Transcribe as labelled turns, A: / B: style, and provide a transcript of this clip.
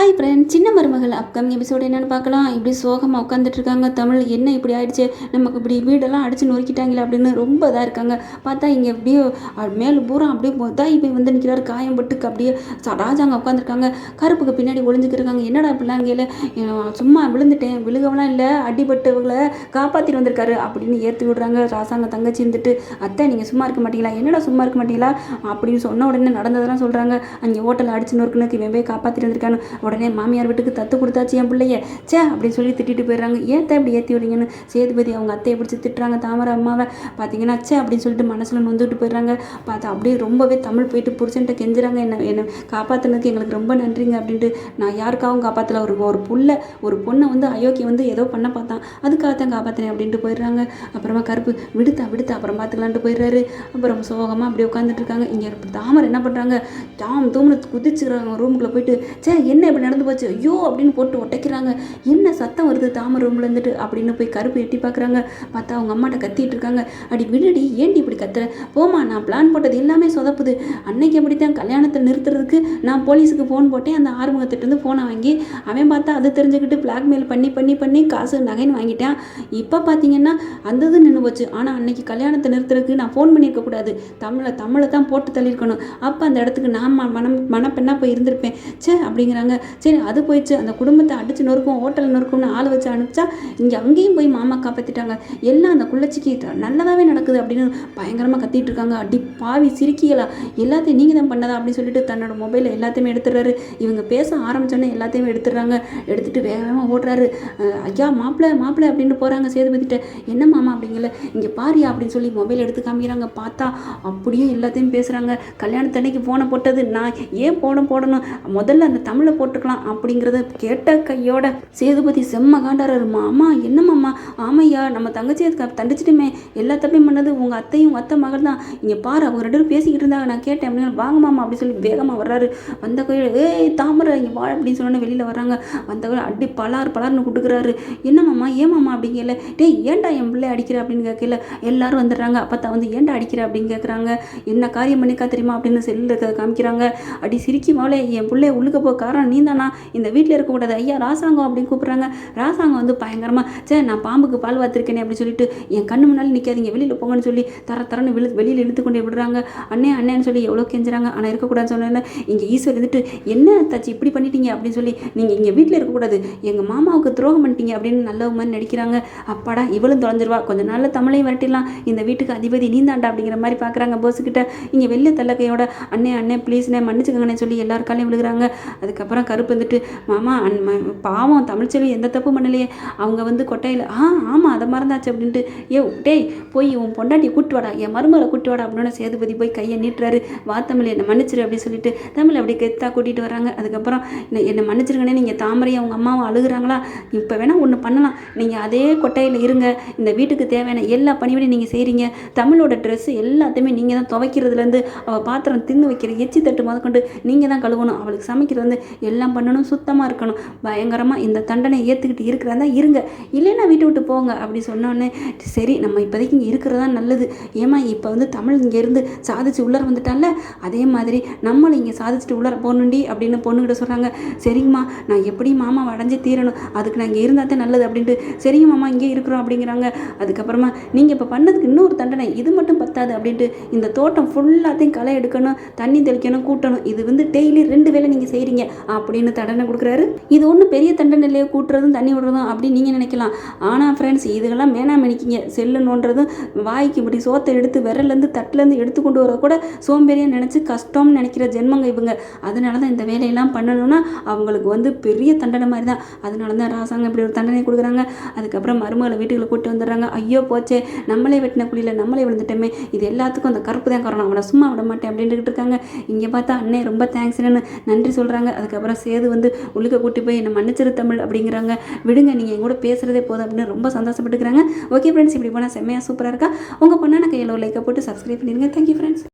A: Hi friend சின்ன மருமகள் upcoming episode என்னென்னு பார்க்கலாம். இப்படி சோகமாக உட்காந்துட்ருக்காங்க தமிழ் என்ன இப்படி ஆயிடுச்சு? நமக்கு இப்படி வீடெல்லாம் அடிச்சு நொறுக்கிட்டாங்களே அப்படின்னு ரொம்ப இதாக இருக்காங்க. பார்த்தா இங்கே எப்படியோ மேலே மேல் பூரா அப்படியே இதாகி போய் வந்து நிற்கிறாரு காயம் பட்டுக்கு அப்படியே ச- ராஜாங்க உட்காந்துருக்காங்க கருப்புக்கு பின்னாடி ஒளிஞ்சிக்கிருக்காங்க. என்னடா இப்படிலாம் கேளு சும்மா விழுந்துட்டேன். விழுகவெல்லாம் இல்லை. அடிபட்டவங்களை காப்பாற்றிட்டு வந்திருக்காரு அப்படின்னு ஏற்றி விடுறாங்க. ராசாங்க தங்கச்சி இருந்துட்டு அத்தை நீங்கள் சும்மா இருக்க மாட்டீங்களா? என்னடா சும்மா இருக்க மாட்டீங்களா? அப்படின்னு சொன்ன உடனே நடந்ததெல்லாம் சொல்கிறாங்க அங்கே ஹோட்டலில் அடிச்சு நொறுக்குனுக்கு இவன் போய் காப்பாற்றிட்டு வந்திருக்கான்னு. உடனே மாமியார் வீட்டுக்கு தத்து கொடுத்தாச்சு என் பிள்ளைய. சே அப்படின்னு சொல்லி திட்டிட்டு போயிடுறாங்க. ஏத்த இப்படி ஏற்றி விடுங்கன்னு சேதுபதி அவங்க அத்தையை பிடிச்சி திட்டுறாங்க தாமரை அம்மாவை. பார்த்தீங்கன்னா ச்சே அப்படின்னு சொல்லிட்டு மனசில் நொந்துட்டு போயிடுறாங்க. பார்த்தா அப்படியே ரொம்பவே தமிழ் போயிட்டு புருஷன்ட்ட கெஞ்சுறாங்க. என்ன என்னை காப்பாற்றினதுக்கு எங்களுக்கு ரொம்ப நன்றிங்க அப்படின்ட்டு நான் யாருக்காகவும் காப்பாற்றல ஒரு ஒரு புள்ள ஒரு பொண்ணை வந்து அயோக்கிய வந்து ஏதோ பண்ண பார்த்தான். அதுக்காக தான் காப்பாற்றினேன் அப்படின்ட்டு போயிடுறாங்க. அப்புறமா கருப்பு விடுத்தா விடுத்தா அப்புறம் பார்த்துக்கலான்ட்டு போயிடுறாரு. அப்புறம் சோகமாக அப்படியே உட்காந்துட்டு இருக்காங்க. இங்கே தாமரை என்ன பண்ணுறாங்க தாம் தூம்னு குதிச்சுக்கிறாங்க ரூமுக்குள்ளே போயிட்டு சே என்ன இப்படி நடந்து போச்சு. ஐயோ அப்படின்னு போட்டு ஒட்டைக்கிறாங்க. என்ன சத்தம் வருது? தாமரை ரூம்ல இருந்துட்டு அப்படின்னு போய் கருப்பு எட்டி பார்க்குறாங்க. பார்த்தா அவங்க அம்மாட்ட கத்திட்டு இருக்காங்க. அடி விடுடி ஏன்டி இப்படி கத்துற? போமா நான் பிளான் போட்டது எல்லாமே சொதப்புது. அன்னைக்கு அப்படி தான் கல்யாணத்தை நிறுத்துறதுக்கு நான் போலீஸுக்கு ஃபோன் போட்டேன். அந்த ஆறுமுகத்திட்ட இருந்து ஃபோனை வாங்கி அவன் பார்த்தா அது தெரிஞ்சுக்கிட்டு பிளாக்மெயில் பண்ணி பண்ணி பண்ணி காசு நகைன்னு வாங்கிட்டான். இப்போ பார்த்தீங்கன்னா அந்த இது நின்று போச்சு. ஆனால் அன்னைக்கு கல்யாணத்தை நிறுத்துறதுக்கு நான் ஃபோன் பண்ணியிருக்க கூடாது. தமிழை தமிழை தான் போட்டு தள்ளியிருக்கணும். அப்போ அந்த இடத்துக்கு நான் ம- மனம் மனப்பெண்ணாக போய் இருந்திருப்பேன். ச்சே அப்படிங்கிறாங்க. சரி அது போயிடுச்சு. அந்த குடும்பத்தை அடிச்சு நொறுக்கும் ஹோட்டல் நொறுக்கும்னு ஆள் வச்சு அனுப்பிச்சா இங்கே அங்கேயும் போய் மாமா காப்பாற்றிட்டாங்க எல்லாம் அந்த குள்ளச்சிக்கு நல்லதாகவே நடக்குது அப்படின்னு பயங்கரமாக கத்திட்டு இருக்காங்க. அடி பாவி சிரிக்கிகளா எல்லாத்தையும் நீங்கள் தான் பண்ணதா அப்படின்னு சொல்லிட்டு தன்னோட மொபைலில் எல்லாத்தையுமே எடுத்துடுறாரு. இவங்க பேச ஆரம்பிச்சோன்னே எல்லாத்தையுமே எடுத்துடுறாங்க. எடுத்துட்டு வேக வேகமாக ஓடுறாரு. ஐயா மாப்பிள்ளை மாப்பிள்ளை அப்படின்னு போகிறாங்க சேதுபதிட்ட என்ன மாமா அப்படிங்கல? இங்கே பாரியா? அப்படின்னு சொல்லி மொபைல் எடுத்து காமிக்கிறாங்க. பார்த்தா அப்படியே எல்லாத்தையும் பேசுகிறாங்க கல்யாணத்தன்னைக்கு ஃபோனை போட்டது. நான் ஏன் போன போடணும்? முதல்ல அந்த தமிழை போட்டு போட்டுக்கலாம் அப்படிங்கிறத கேட்ட கையோட சேதுபதி செம்ம காண்டாரு மாமா என்னம்மாம்மா ஆமையா நம்ம தங்கச்சியை தண்டிச்சிட்டுமே. எல்லா தப்பையும் பண்ணது உங்கள் அத்தையும் அத்தை மகள் தான். இங்கே பாரு அவங்க ரெண்டு பேரும் பேசிக்கிட்டு இருந்தாங்க. நான் கேட்டேன் அப்படின்னு வாங்க மாமா அப்படின்னு சொல்லி வேகமாக வர்றாரு. வந்த கோயில் ஏய் தாமரை இங்கே வாழ அப்படின்னு சொன்னோன்னே வெளியில் வர்றாங்க. வந்த கோயில் அடி பலார் பலார்னு கொடுக்குறாரு. என்ன ஏமாம்மா அப்படின்னு கேட்கல அப்படிங்கல டேய் ஏன்டா என் பிள்ளை அடிக்கிற? அப்படின்னு கேட்கல எல்லாரும் வந்துடுறாங்க. அப்பத்தா வந்து ஏன்டா அடிக்கிற? அப்படின்னு கேட்குறாங்க என்ன காரியம் பண்ணிக்கா தெரியுமா அப்படின்னு செல்லில் இருக்கிறத காமிக்கிறாங்க. அடி சிரிக்கி மாவளே என் பிள்ளைய உள்ளுக்க போக காரணம் நீ என்னன்னா இந்த வீட்டில் இருக்கக்கூடாது. ஐயா ராசாங்கம் அப்படின்னு கூப்பிட்றாங்க. ராசாங்கம் வந்து பயங்கரமாக சே நான் பாம்புக்கு பால் வாத்திருக்கேனே அப்படின்னு சொல்லிட்டு என் கண்ணு முன்னாடி நிற்காதீங்க வெளியில் போங்கன்னு சொல்லி தர தரன்னு விழு வெளியில் இழுத்து கொண்டு விடுறாங்க. அண்ணே அண்ணேன்னு சொல்லி எவ்வளோ கெஞ்சுறாங்க. ஆனால் இருக்கக்கூடாதுன்னு சொன்னேன் இங்கே ஈஸ்வர் இருந்துட்டு என்ன தச்சு இப்படி பண்ணிட்டீங்க? அப்படின்னு சொல்லி நீங்கள் இங்கே வீட்டில் இருக்கக்கூடாது. எங்கள் மாமாவுக்கு துரோகம் பண்ணிட்டீங்க அப்படின்னு நல்ல மாதிரி நடிக்கிறாங்க. அப்பாடா இவளும் தொலைஞ்சிருவா. கொஞ்ச நாளில் தமிழையும் விரட்டிடலாம். இந்த வீட்டுக்கு அதிபதி நீந்தாண்டா அப்படிங்கிற மாதிரி பார்க்குறாங்க போஸுக்கிட்ட இங்கே வெளில தள்ளக்கையோட அண்ணே அண்ணே ப்ளீஸ்ண்ணே மன்னிச்சுக்கங்கண்ணே சொல்லி எல்லார் காலையும் விழுகிறாங்க. அதுக்கப்புறம் கருப்பு வந்துட்டு மாமா அன் பாவம் தமிழ்ச்செல்வி எந்த தப்பு பண்ணலையே. அவங்க வந்து கொட்டையில் ஆ ஆமாம் அதை மறந்தாச்சு அப்படின்ட்டு ஏ டேய் போய் உன் பொண்டாட்டியை கூட்டு வாடா என் மருமகளை கூட்டு வாடா அப்படின்னு சேதுபதி போய் கையை நீட்டுறாரு. வா தமிழ் என்னை மன்னிச்சிரு அப்படின்னு சொல்லிட்டு தமிழ் அப்படி கெத்தா கூட்டிகிட்டு வராங்க. அதுக்கப்புறம் என்னை- என்னை மன்னிச்சிருங்கண்ணே நீங்கள் தாமரையை அவங்க அம்மாவும் அழுகுறாங்களா? இப்போ வேணால் ஒன்று பண்ணலாம். நீங்கள் அதே கொட்டையில் இருங்க. இந்த வீட்டுக்கு தேவையான எல்லா பணிவிடையும் நீங்கள் செய்கிறீங்க தமிழோட ட்ரெஸ்ஸு எல்லாத்தையுமே நீங்கள் தான் துவைக்கிறதுலேருந்து அவள் பாத்திரம் தின்னு வைக்கிற எச்சி தட்டு முதற்கொண்டு நீங்கள் தான் கழுவணும். அவளுக்கு சமைக்கிறது வந்து எல்லாம் பண்ணணும் சுத்தமாக இருக்கணும். பயங்கரமாக இந்த தண்டனை ஏற்றுக்கிட்டு இருக்கிறதா இருங்க. இல்லைன்னா வீட்டை விட்டு போங்க அப்படி சொன்னோடனே சரி நம்ம இப்போதைக்கு இங்கே இருக்கிறதா நல்லது. ஏமா இப்போ வந்து தமிழ் இங்கேருந்து சாதிச்சு உள்ளர வந்துட்டால? அதே மாதிரி நம்மளும் இங்கே சாதிச்சுட்டு உள்ளர போகணுண்டி அப்படின்னு பொண்ணுக்கிட்ட சொல்கிறாங்க சரிங்கம்மா நான் எப்படி மாமா அடைஞ்சு தீரணும். அதுக்கு நான் இங்கே இருந்தால் தான் நல்லது அப்படின்ட்டு சரிங்க மாமா இங்கே இருக்கிறோம் அப்படிங்கிறாங்க. அதுக்கப்புறமா நீங்கள் இப்போ பண்ணதுக்கு இன்னொரு தண்டனை இது மட்டும் பத்தாது அப்படின்ட்டு இந்த தோட்டம் ஃபுல்லாத்தையும் களை எடுக்கணும் தண்ணி தெளிக்கணும் கூட்டணும். இது வந்து டெய்லி ரெண்டு வேளை நீங்கள் செய்கிறீங்க அப்படின்னு தண்டனை கொடுக்குறாரு. இது ஒன்றும் பெரிய தண்டனை இல்லையே கூட்டுறதும் தண்ணி விடுறதும் அப்படின்னு நீங்கள் நினைக்கலாம். ஆனால் ஃப்ரெண்ட்ஸ் இதுகெல்லாம் வேணாம் நினைக்கிங்க. செல்லு நோண்டுறதும் வாய்க்கு இப்படி சோத்தை எடுத்து விரல்லேருந்து தட்டிலேருந்து எடுத்து கொண்டு வர கூட சோம்பேறியாக நினச்சி கஷ்டம்னு நினைக்கிற ஜென்மங்க இவங்க. அதனால தான் இந்த வேலையெல்லாம் பண்ணணும்னா அவங்களுக்கு வந்து பெரிய தண்டனை மாதிரி தான் அதனால தான் ராசாங்க இப்படி ஒரு தண்டனை கொடுக்குறாங்க. அதுக்கப்புறம் மருமகளை வீட்டுக்குள்ள கூப்பிட்டு வந்துடுறாங்க. ஐயோ போச்சே நம்மளே வெட்டின குழியில் நம்மளே விழுந்துட்டோமே. இது எல்லாத்துக்கும் அந்த கருப்பு தான் காரணம். அவனை சும்மா விட மாட்டேன் அப்படின்ட்டு இருக்காங்க. இங்கே பார்த்தா அண்ணே ரொம்ப தேங்க்ஸ்னு நன்றி சொல்கிறாங்க அதுக்கப்புறம் சேது வந்து உள்ளுக்க கூட்டி போய் என்னை மன்னிச்சிரு தமிழ் அப்படிங்கிறாங்க. விடுங்க நீங்கள் என் கூட பேசுகிறதே போதும் அப்படின்னு ரொம்ப சந்தோஷப்பட்டுக்கிறாங்க. ஓகே ஃப்ரெண்ட்ஸ் இப்படி போனால் செம்மையாக சூப்பராக இருக்கா? உங்கள் பொண்ணான கையில் ஒரு லைக்கை போட்டு சப்ஸ்கிரைப் பண்ணிடுங்க. Thank you friends